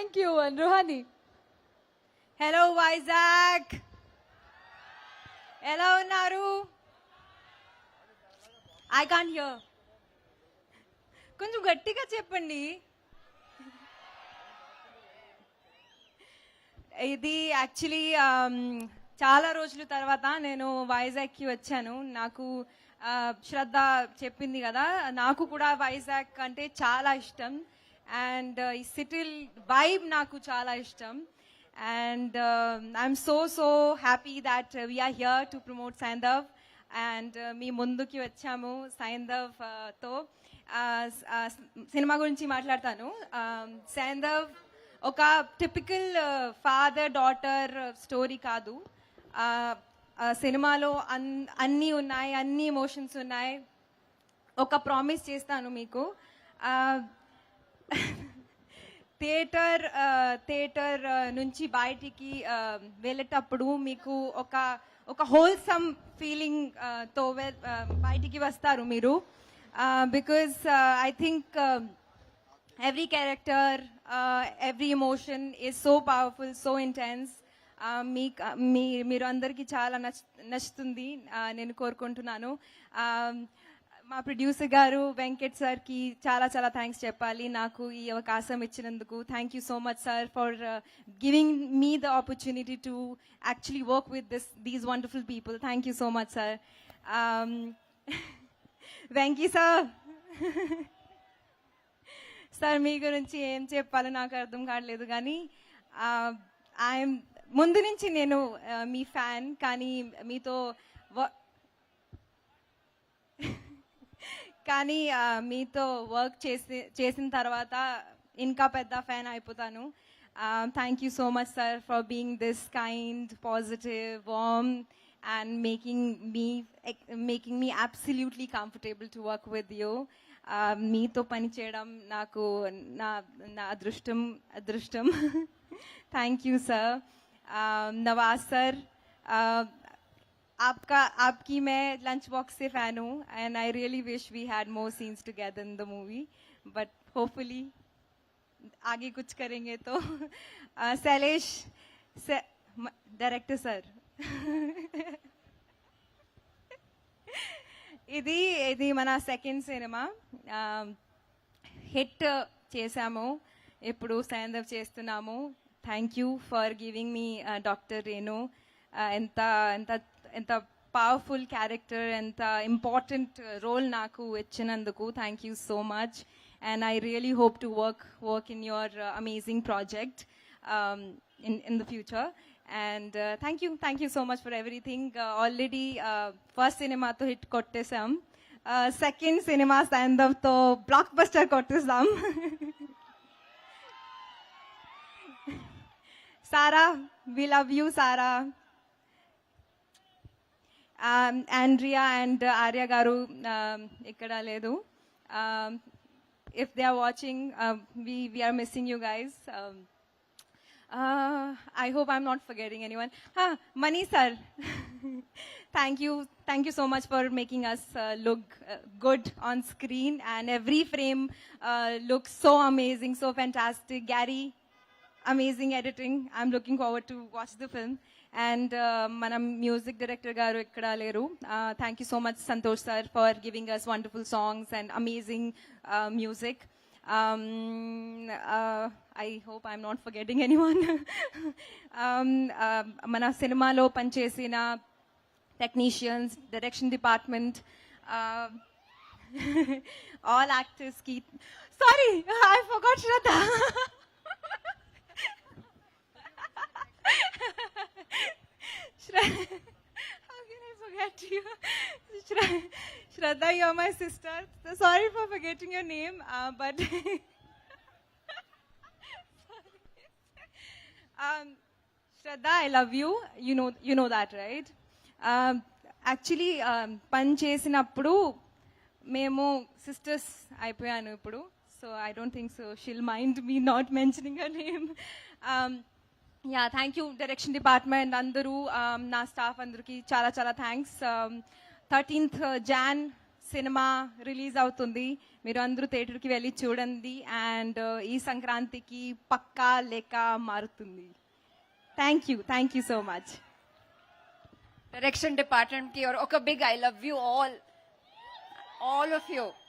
Thank you Ruhani hello Vizag ఎలా ఉన్నారు I can here కొంచెం గట్టిగా చెప్పండి. ఇది యాక్చువల్లీ um, చాలా రోజుల తర్వాత నేను వైజాగ్కి వచ్చాను. నాకు uh, శ్రద్ధ చెప్పింది కదా. నాకు కూడా వైజాగ్ అంటే చాలా ఇష్టం. అండ్ uh, ఈ సిటీ వైబ్ నాకు చాలా ఇష్టం. And I'm so so happy that we're here to promote Saindhav and మీ ముందుకి వచ్చాము సైందవ్తో uh, సినిమా గురించి మాట్లాడతాను. Um, సైందవ్ ఒక టిపికల్ ఫాదర్ డాటర్ స్టోరీ కాదు. సినిమాలో అన్ అన్నీ ఉన్నాయి అన్ని ఎమోషన్స్ ఉన్నాయి. ఒక ప్రామిస్ చేస్తాను మీకు. థియేటర్ థియేటర్ నుంచి బయటికి వెళ్ళేటప్పుడు మీకు ఒక ఒక హోల్సమ్ ఫీలింగ్తో బయటికి వస్తారు మీరు. Because I think every character every emotion is so powerful so intense మీ మీ మీరు అందరికీ చాలా నచ్ నచ్చుతుంది నేను కోరుకుంటున్నాను. మా ప్రొడ్యూసర్ గారు వెంకట్ సార్కి చాలా చాలా థ్యాంక్స్ చెప్పాలి. నాకు ఈ అవకాశం ఇచ్చినందుకు. Thank you so much sir for giving me the opportunity to actually work with this these wonderful people thank you so much sir Venky sir sir మీ గురించి ఏం చెప్పాలో నాకు అర్థం కావట్లేదు కానీ uh, ఐఎమ్ ముందు నుంచి నేను uh, మీ ఫ్యాన్ కానీ మీతో కానీ మీతో వర్క్ చేసి చేసిన తర్వాత ఇంకా పెద్ద ఫ్యాన్ అయిపోతాను. Thank you so much sir for being this kind positive warm and making me making me absolutely comfortable to work with you మీతో పని చేయడం నాకు నా నా అదృష్టం అదృష్టం. Thank you sir Nawaz sir आपका आपकी मैं लंच बॉक्स से फैन हूँ and I really wish we had more scenes together in the movie but hopefully आगे कुछ करेंगे तो uh, शैलेश डायरेक्टर सर ఇది ఇది మన సెకండ్ సినిమా హిట్ చేశాము ఇప్పుడు సైందవ్ చేస్తున్నాము thank you for giving me doctor Renu ఎంత ఎంత ఎంత పవర్ఫుల్ క్యారెక్టర్ ఎంత ఇంపార్టెంట్ రోల్ నాకు ఇచ్చినందుకు thank you so much and I really hope to work work in your amazing project in in the future and uh, thank you thank you so much for everything uh, already uh, first cinema to hit kottesam uh, second cinema stand up to blockbuster kottesam sarah we love you sarah Andrea and Arya garu ఇక్కడ లేదు if we are missing you guys. Missing you I hope I'm not forgetting anyone. One Mani sir, thank you thank you so much for making us uh, look uh, good on screen and every frame uh, looks so amazing so fantastic. Gary amazing editing. I'm looking forward to watch the film. And మన music director గారు ఇక్కడ లేరు. Thank you so much Santosh sir for giving us wonderful songs and amazing music I hope I'm not forgetting anyone మన సినిమాలో పనిచేసిన technicians direction department all యాక్టర్స్కి sorry I forgot Shraddha can you? Shraddha, you're my sister. So sorry for forgetting your name, uh, but. um, Shraddha, I love you. You know, you know that, right? Um, actually పని చేసినప్పుడు మేము sisters అయిపోయాను ఇప్పుడు so I don't think so she'll mind me not mentioning a name yeah thank you direction department అందరూ నా staff అందరికీ చాలా చాలా థ్యాంక్స్ థర్టీన్త్ జాన్ సినిమా రిలీజ్ అవుతుంది. మీరు అందరూ థియేటర్కి వెళ్ళి చూడండి. అండ్ uh, ఈ సంక్రాంతికి పక్కా లేక మారుతుంది. Thank you thank you so much direction డిపార్ట్మెంట్కి ఒక big I love you all all of you